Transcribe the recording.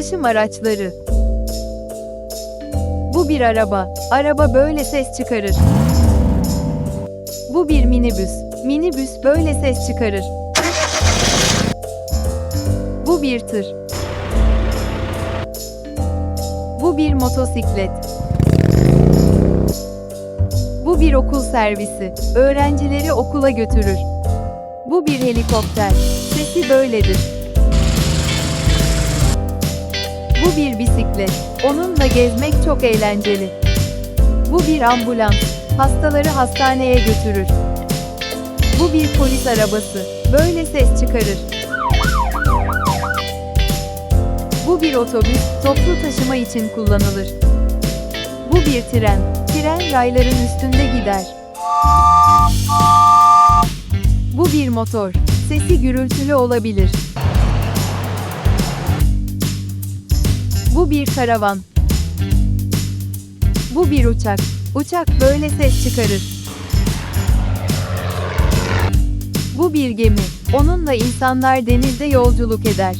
Ulaşım araçları. Bu bir araba. Araba böyle ses çıkarır. Bu bir minibüs. Minibüs böyle ses çıkarır. Bu bir tır. Bu bir motosiklet. Bu bir okul servisi. Öğrencileri okula götürür. Bu bir helikopter. Sesi böyledir. Bu bir bisiklet. Onunla gezmek çok eğlenceli. Bu bir ambulans. Hastaları hastaneye götürür. Bu bir polis arabası. Böyle ses çıkarır. Bu bir otobüs, toplu taşıma için kullanılır. Bu bir tren. Tren rayların üstünde gider. Bu bir motor. Sesi gürültülü olabilir. Bu bir karavan. Bu bir uçak. Uçak böyle ses çıkarır. Bu bir gemi. Onunla insanlar denizde yolculuk eder.